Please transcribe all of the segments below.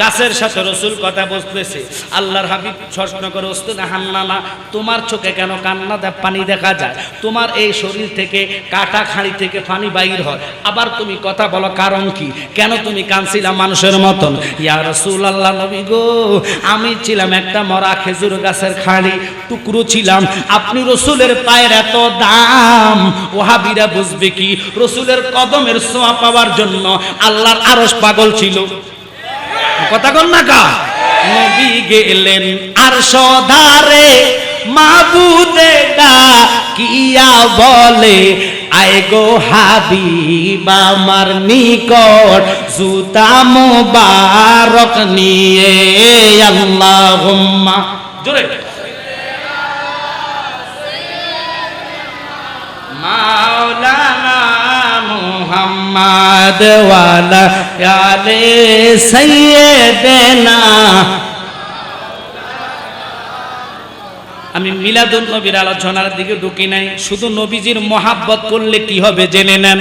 গাছের সাথে রসুল কথা বলতেছে। আল্লাহর হাবিব প্রশ্ন করে ওস্তুন হান্নানা তোমার চোখে কেন কান্না পানি দেখা যায়? তোমার এই শরীর থেকে কাটা খাঁড়ি থেকে পানি বাইর হয়। আবার তুমি কথা বলো, কারণ কি? কেন তুমি কানছিলা মানুষের মতন? ইয়া রসুল আল্লাহ নবী গো, আমি ছিলাম একটা মরা খেজুর গাছের খাঁড়ি, টুকরো ছিলাম। আপনি রসুলের পায়ের এত দাম, ওহাবিরা বুঝবে কি? রসুলের কদমের সোয়া পাওয়ার জন্য আল্লাহর আরস পাগল ছিল। কথা কন না কা। নবী গেলেন আর সধারে মাবুদে কিয়া বলে, আয় গো হাবিব আমার নিকট জুতা মুবারক নিয়ে, আল্লাহুম্মা। জোরে। মাওলানা মুহাম্মদ ওয়ালা আলে সাইয়্যিদিনা আমি মিলাদুন নবীর আলোচনার দিকে ঢুকি নাই। শুধু নবীজির মহাব্বত করলে কি হবে জেনে নেন।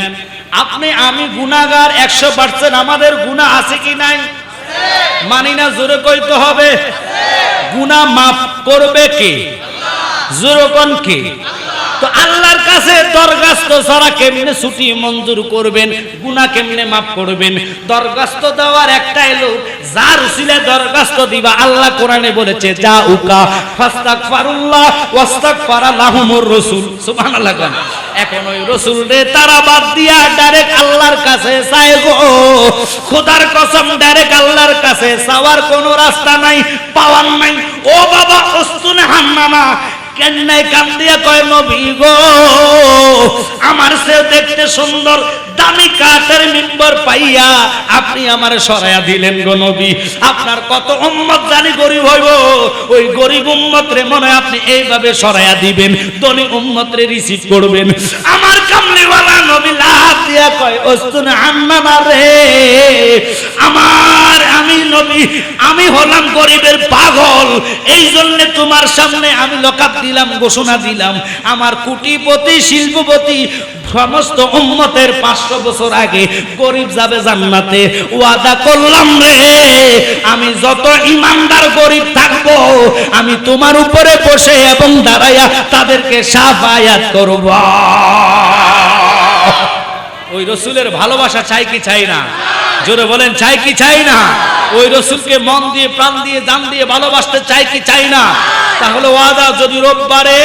আপনি, আমি গুনাগার একশো পার্সেন্ট আমাদের গুণা আছে কি নাই? মানি না, জোরে কইতে হবে। গুণা মাফ করবে কে? জোরকন কে? তো আল্লাহর কাছে দরখাস্ত ছাড়া কেমনে ছুটি মঞ্জুর করবেন? গুনাহ কেমনে মাফ করবেন? দরখাস্ত দেওয়ার একটা এলো যার উসিলে দরখাস্ত দিবা আল্লাহ কোরআনে বলেছে, যা উকা, ফাস্তাগফারুল্লাহ, ওয়াস্তাগফারা লাহুমুর রাসূল। সুবহানাল্লাহ কোন। এখন ওই রসুল রে তারা বাদ দিয়া ডাইরেক্ট আল্লাহর কাছে চায় গো। খোদার কসম ডাইরেক্ট আল্লাহর কাছে চাওয়ার কোনো রাস্তা নাই, পাওয়ার নাই। ও বাবা অস্তুনে হান্নানা কেন্নাই কান্দিয়া কয়, নবী গো, আমার সে দেখতে সুন্দর, দামি কাঠের মিম্বর পাইয়া আপনি আমার সরাইয়া দিলেন গো নবী। আপনার কত উম্মত জানি গরিব হইব। ওই গরিব উম্মত রে মনে আপনি এইভাবে সরাইয়া দিবেন, ধনী উম্মত রে রিসিভ করবেন। আমার কামলিওয়ালা নবী লাভ দিয়া কয়, অস্তুন আন্নানা রে আমার আমি নবী আমি হলাম গরিবের পাগল। এই জন্য তোমার সামনে আমি লকাপ দিলাম, ঘোষণা দিলাম। আমার কুটিপতি, শিল্পপতি, সমস্ত উম্মতের পাঁচশো বছর আগে গরিব যাবে জান্নাতে। ওয়াদা করলাম রে, আমি যত ইমানদার গরিব থাকব, আমি তোমার উপরে বসে এবং দাঁড়াইয়া তাদেরকে সাফায়াত করব। ওই রসুলের ভালোবাসা চাই কি চাই না? জোরে বলেন, চাই কি চাই না? ওই রসুলকে মন দিয়ে, প্রাণ দিয়ে, জান দিয়ে ভালোবাসতে চাই কি চাই না? তাহলে ওয়াদা যদি রোববারে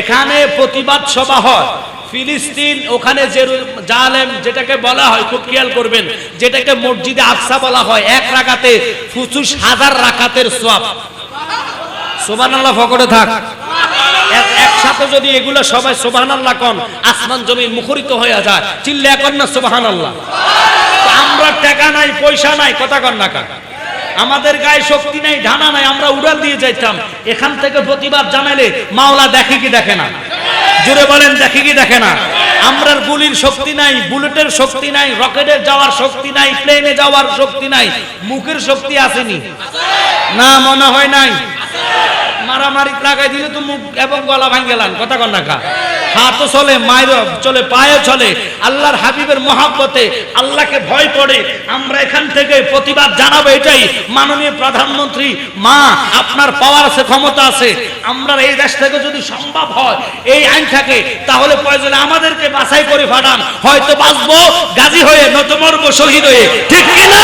এখানে প্রতিবাদ সভা হয়, ফিলিস্তিন ওখানে যে জালেম যেটাকে বলা হয়, খুব খেয়াল করবেন, যেটাকে মসজিদে আকসা বলা হয়, এক রাকাতে ফুচুস হাজার রাকাতের সোয়াব। সোবান আল্লাহ ফকরে থাক। একসাথে যদি এগুলো সবাই সোবাহান আল্লাহ কন, আসমান জমিন মুখরিত হয়ে যায় চিল্লে এখন না সোবাহান আল্লাহ আমরা টাকা নাই, পয়সা নাই, কথা কন না কাকা আমাদের গায়ে শক্তি নাই ঢানা নাই, আমরা উড়াল দিয়ে যাইতাম। এখান থেকে প্রতিবাদ জানালে মাওলা দেখে কি দেখে না? জুড়ে বলেন, দেখে কি দেখে না? আমরার গুলির শক্তি নাই, বুলেটের শক্তি নাই রকেটের যাওয়ার শক্তি নাই, প্লেনে যাওয়ার শক্তি নাই, মুখের শক্তি আসেনি। না, মনে হয় নাই? মারামারি লাগাই দিলে তো মুখ এবং গলা ভাঙ গেলাম কথা কন না হাতও চলে, মায়ের চলে, পায়ে চলে। আল্লাহর হাবিবের মহাব্বতে আল্লাহকে ভয় করে আমরা এখান থেকে প্রতিবাদ জানাব এটাই। মাননীয় প্রধানমন্ত্রী, মা, আপনার পাওয়ার আছে, ক্ষমতা আছে। আমরা এই দেশ থেকে যদি সম্ভব হয়, এই আইন থাকে, তাহলে প্রয়োজনে আমাদেরকে বাছাই করে ফাটান হয়তো বাঁচবো, গাজী হয়ে নত মরবো, শহীদ হয়ে। ঠিক কিনা?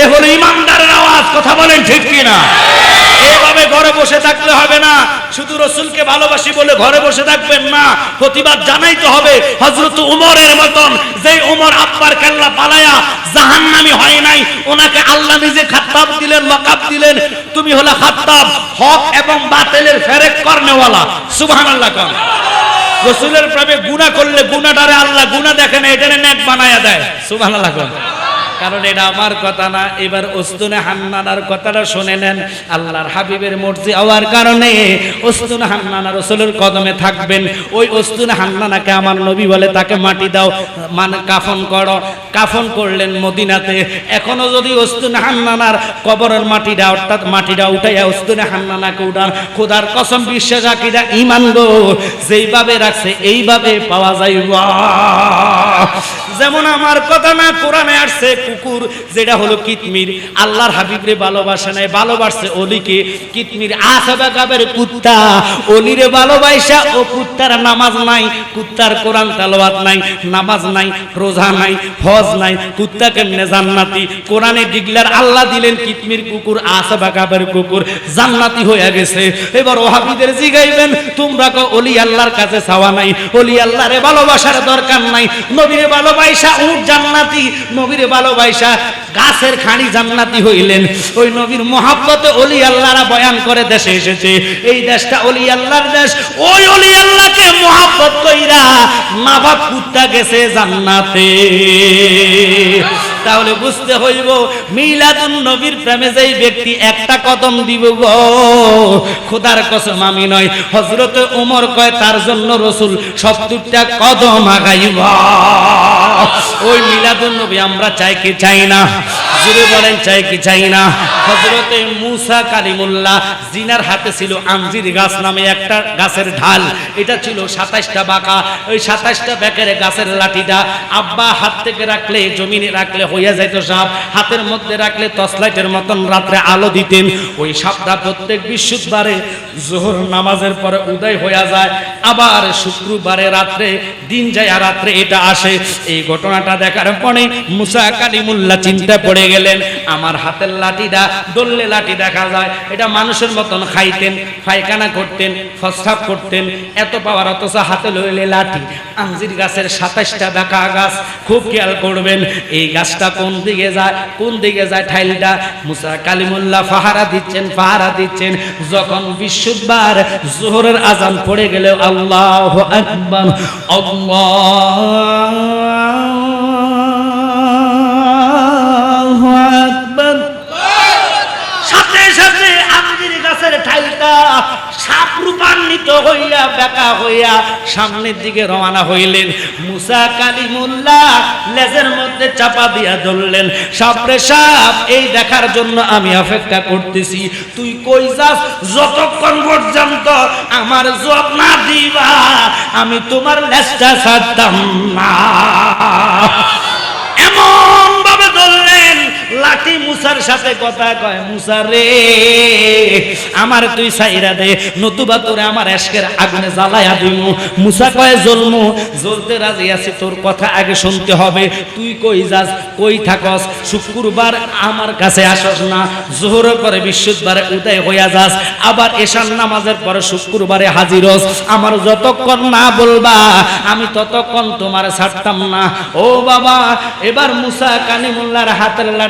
এ হলো ইমানদারের আওয়াজ, কথা বলেন ঠিক কিনা? ঘরে বসে থাকলে হবে না। শুধু রসুলকে ভালোবাসি বলে ঘরে বসে থাকবেন না। প্রতিবাদ জানাইতে হবে। হজরত উমরের মতন যে উমর আব্বার কেল্লা পালায়া জাহান্নামি হয় নাই, ওনাকে আল্লাহ নিজে খাত্তাব দিলেন লকাব দিলেন। তুমি হলো খাত্তাব, হক এবং বাতিলের ফেরেক করনেওয়ালা। সুবহানাল্লাহ কন। রসুলের প্রেমে গুনাহ করলে গুনাহটারে আল্লাহ গুনাহ দেখেন এটা নেক বানায়া দেয়। সুবহানাল্লাহ কন। কারণ এটা আমার কথা না। এবার ওস্তুনে হান্নানার কথাটা শুনে নেন। আল্লাহর হাবিবের মর্জি হওয়ার কারণে ওস্তুনে হান্নানা রসুলের কদমে থাকবেন। ওই ওস্তুনে হান্নানাকে আমার নবী বলে তাকে মাটি দাও। মানে কাফন করো। কাফন করলেন মদিনাতে। এখনও যদি ওস্তুনে হান্নানার কবরের মাটিটা, অর্থাৎ মাটিটা উঠাইয়া ওস্তুনে হান্নানাকে উঠান, খোদার কসম বিশ্বাস আকিদা ইমান গো। যেইভাবে রাখছে এইভাবে পাওয়া যাইবা যেমন আমার কথা না, কোরআনে আসছে কুকুর, যেটা হলো কিতমির। আল্লাহর হাবিবরে ভালোবাসে নাই, ভালোবাসছে অলিকে। কিতমির আসাবা গাবের কুত্তা, অলিরে ভালোবাসা, ও কুত্তার নামাজ নাই, কুত্তার কোরআন তালাওয়াত নাই, নামাজ নাই, রোজা নাই, হজ নাই, কুত্তা কেমনে জান্নাতি? কোরআনে ডিগলার আল্লাহ দিলেন, কিতমির কুকুর, আসাবা গাবের কুকুর, জান্নাতি হয়ে গেছে। এবার ওহাবিদের জিগাইবেন, তোমরা কো অলি আল্লাহর কাছে চাওয়া নাই, অলি আল্লাহরে ভালোবাসার দরকার নাই, নবীরে ভালোবাসা উঠ জান্নাতি, নবীরে ভালোবাসা গাছের খানি জান্নাতি হইলেন। ওই নবীর মহাব্বতে অলি আল্লাহরা বয়ান করে দেশে এসেছে। এই দেশটা অলি আল্লাহর দেশ। ওই অলি আল্লাহকে মহাব্বত কইরা বাপ কুত্তা গেছে জান্নাতে। তাহলে বুঝতে হইব, মিলাদুন নবীর প্রেমে যেই ব্যক্তি একটা কদম দিব গো, খোদার কসম আমি নয় হজরত উমর কয়, তার জন্য রসুল সত্তরটা কদম আগাইব। ওই মিলাদুন নবী আমরা চাই কি চাই না? জুড়ে বলেন, চাই কি চাই না? হজরতে মুসা কালিমুল্লাহ, জিনার হাতে ছিল আঞ্জির গাছ নামে একটা গাছের ঢাল। এটা ছিল সাতাশটা বাঁকা। ওই সাতাশটা ব্যাকের গাছের লাঠিটা আব্বা হাত থেকে রাখলে, জমিনে রাখলে হইয়া যাইত সাপ। হাতের মধ্যে রাখলে টর্চলাইটের মতন রাত্রে আলো দিতেন। ওই সাপটা প্রত্যেক বৃহস্পতিবারে জোহর নামাজের পরে উদয় হইয়া যায়। আবার শুক্রবারে রাত্রে, দিন যায় আর রাত্রে এটা আসে। এই ঘটনাটা দেখার পরে মুসা কালিমুল্লাহ চিন্তা পড়ে গেলেন, আমার হাতের লাঠিটা দললে লাঠি দেখা যায়। এটা মানুষের মতন খাইতেন, পায়খানা করতেন ফসাব করতেন। এত পাওয়ার অথচ হাতে লইলে লাঠি। আঞ্জির গাছের সাতাশটা দেখা গাছ, খুব খেয়াল করবেন, এই গাছটা কোন দিকে যায়, কোন দিকে যায় ঠাইলটা? মুসা কালিমুল্লাহ ফাহারা দিচ্ছেন ফাহারা দিচ্ছেন। যখন বিশুদ্ধবার জোহরের আজান পড়ে গেলে আল্লাহ আকবার আল্লাহ আকবার সাথে সাথে আঞ্জির গাছের সাপ রূপান্বিত হইয়া, বেকা হইয়া সামনের দিকে রওনা হইলেন। মুসা কালিমুল্লাহ লেজের মধ্যে চাপা দিয়া ধরলেন সাপরে সাপ, এই দেখার জন্য আমি অপেক্ষা করতেছি। তুই কই যাস? যতক্ষণ পর্যন্ত আমার জব না দিবা, আমি তোমার লেজটা ছাড়তাম না। এমন ভাবে ধরলেন, লাঠি সাথে কথা কয়, মুসা রে, আমার তুই সাইরা দে, নতুবা তোরে আমার এসকের আগুনে জ্বালায়া দিমু। মুসা কয় জ্বলমু জ্বলতে রাজি আছি, তোর কথা আগে শুনতে হবে। তুই কই যাস, কই থাকস? শুক্রবার আমার কাছে আসস না জোহরের পরে বৃহস্পতিবারে উদয় হইয়া যাস, আবার এশার নামাজের পরে শুক্রবারে হাজির হস। আমার যতক্ষণ না বলবা, আমি ততক্ষণ তোমার ছাড়তাম না। ও বাবা, এবার মুসা কানিমুল্লার হাতের